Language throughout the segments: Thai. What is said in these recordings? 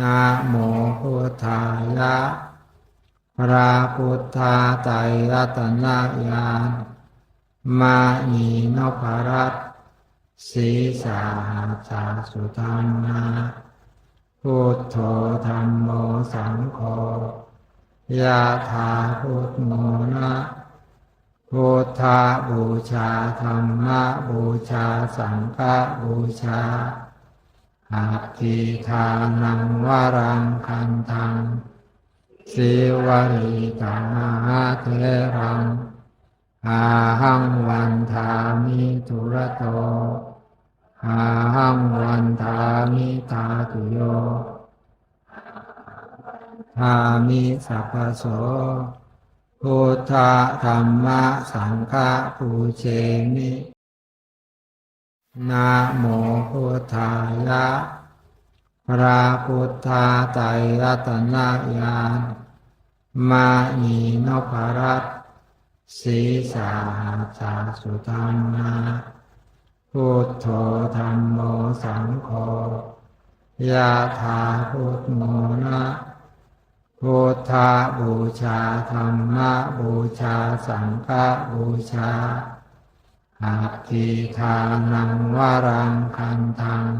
นะโมพุทธายะพระพุทธาไตรรัตนญาณมานีนพรัตน์สีสาสาสุธรรมาพุทโธธรรมโมสังโฆยะถาพุทโมนะพุทธาบูชาธรรมะบูชาสังฆบูชา อาทิทานังวรังคันทังสิวริตามาเทรังอาหังวันทามิทุระโตอาหังวันทามิตาตุโยทามิสัพพโสพุทธธรรมะสังฆปูเชมิ นะโมพุทธายะพระพุทธาไตรรัตนญาณมานีนพรัตน์สีสาสาสุธรรมาพุทโธธรรมโมสังโฆยะถาพุทโมนะพุทธาบูชาธรรมะบูชาสังฆบูชา อาทิทานังวรังคันทัง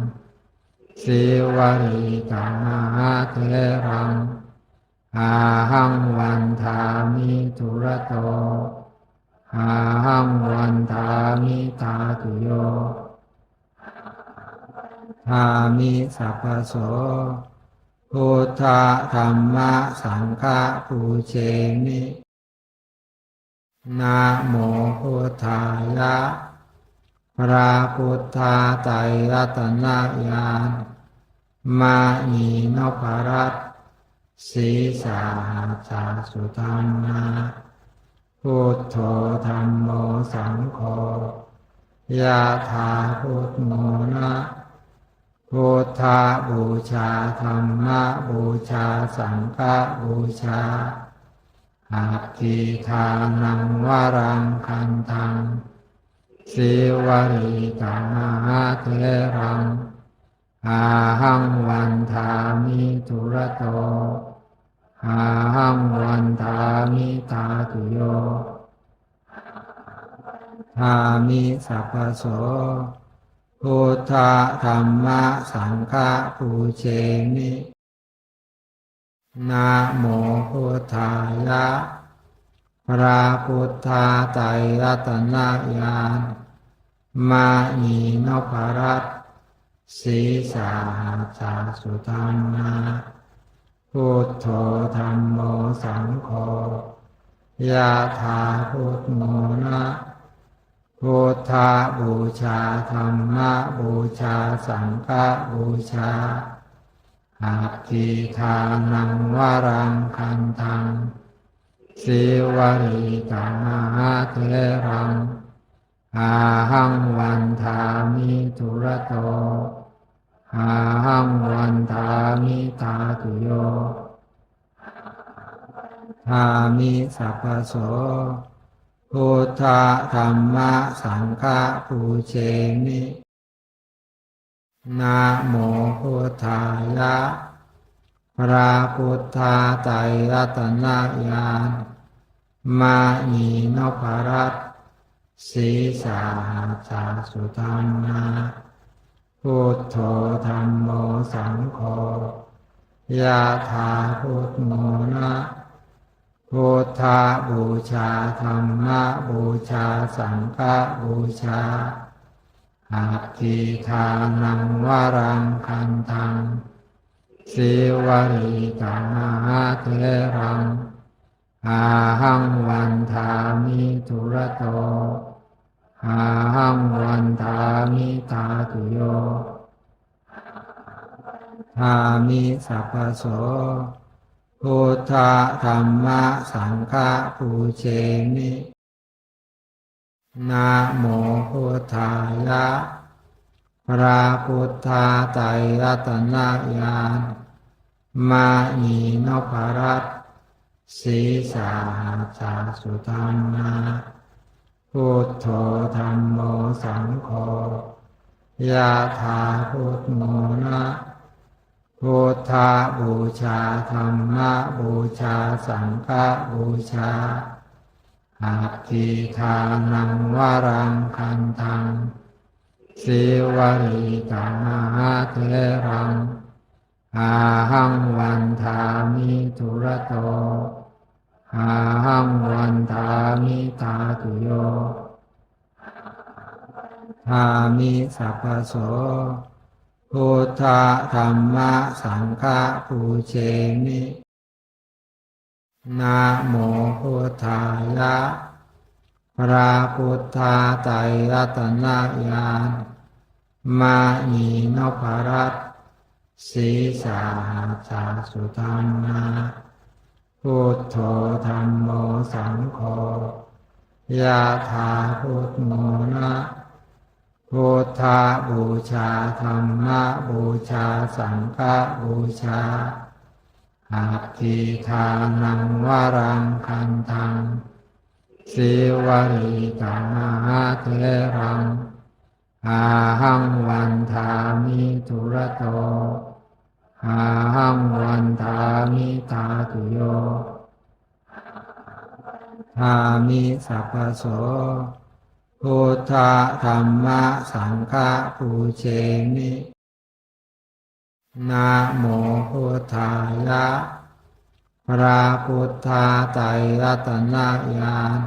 สิวริตามาเทรังอาหังวันทามิทุระโตอาหังวันทามิตาตุโยทามิสัพพโสพุทธธรรมะสังฆปูเชมิ นะโมพุทธายะพระพุทธาไตรรัตนญาณมานีนพรัตน์สีสาสาสุธรรมาพุทโธธรรมโมสังโฆยะถาพุทโมนะพุทธาบูชาธรรมะบูชาสังฆบูชา อาทิทานังวรังคันทังสิวริตามาเทรังอาหังวันทามิทุระโตอาหังวันทามิตาตุโยทามิสัพพโสพุทธธรรมะสังฆปูเชมิ นะโมพุทธายะพระพุทธาไตรรัตนญาณมานีนพรัตน์สีสาสาสุธรรมาพุทโธธรรมโมสังโฆยะถาพุทโมนะพุทธาบูชาธรรมะบูชาสังฆบูชา อาทิทานังวรังคันทังสิวริตามาเทรังอาหังวันทามิทุระโตอาหังวันทามิตาตุโยทามิสัพพโสพุทธธรรมะสังฆปูเชมิ นะโมพุทธายะพระพุทธาไตรรัตนญาณมานีนพรัตน์สีสาสาสุธรรมาพุทโธธรรมโมสังโฆยะถาพุทโมนะพุทธาบูชาธรรมะบูชาสังฆบูชา อาทิทานังวรังคันทังสิวริตามาเทรังอาหังวันทามิทุระโตอาหังวันทามิตาตุโยทามิสัพพโสพุทธธรรมะสังฆปูเชมิ นะโมพุทธายะพระพุทธาไตรรัตนญาณมานีนพรัตน์สีสาสาสุธรรมาพุทโธธรรมโมสังโฆยะถาพุทโมนะพุทธบูชาธรรมะบูชาสังฆบูชา อัตถิทานังวรังคันทังสิวริตามหาเทรังอาหังวันทามิทุระโตอาหังวันทามิตาตุโยทามิสัพพโสพุทธธรรมะสังฆปูเชมิ นะโมพุทธายะพระพุทธาไตรรัตนญาณมานีนพรัตน์สีสาสาสุธรรมาพุทโธธรรมโมสังโฆยะถาพุทโมนะพุทธบูชาธรรมะบูชาสังฆบูชา อัตถิทานังวรังคันทังสิวริตามหาเทรังอาหังวันทามิทุระโตอาหังวันทามิตาตุโยทามิสัพพโสพุทธธรรมะสังฆปูเชมิ นะโมพุทธายะพระพุทธาไตรรัตนญาณ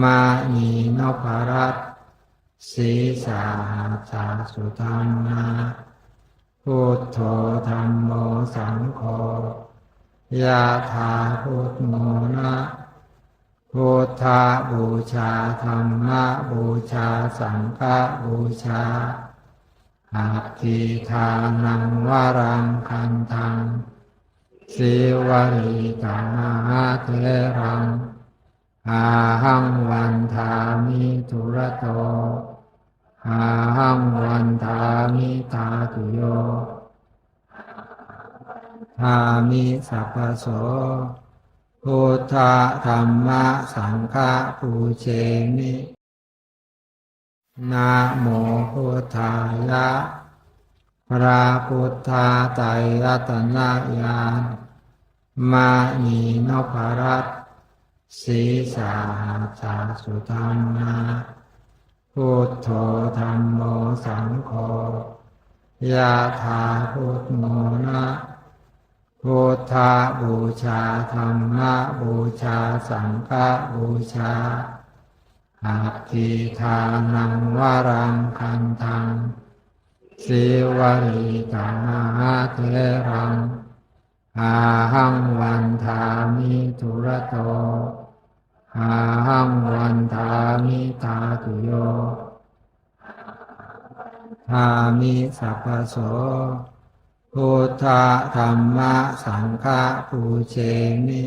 มานีนพรัตน์สีสาสาสุธรรมาพุทโธธรรมโมสังโฆยะถาพุทโมนะพุทธบูชาธรรมะบูชาสังฆบูชา อัตถิทานังวรังคันทังสิวริตามหาเทรังอาหังวันทามิทุระโตอาหังวันทามิตาตุโยทามิสัพพโสพุทธธรรมะสังฆปูเชมิ นะโมพุทธายะพระพุทธาไตรรัตนญาณมานีนพรัตน์สีสาสาสุธรรมาพุทโธธรรมโมสังโฆยะถาพุทโมนะพุทธบูชาธรรมะบูชาสังฆบูชา อัติทานังวรังคันทังสิวริตามหาเทรังอาหังวันทามิทุระโตอาหังวันทามิตาตุโยทามิสัพพโสพุทธธรรมะสังฆปูเชมิ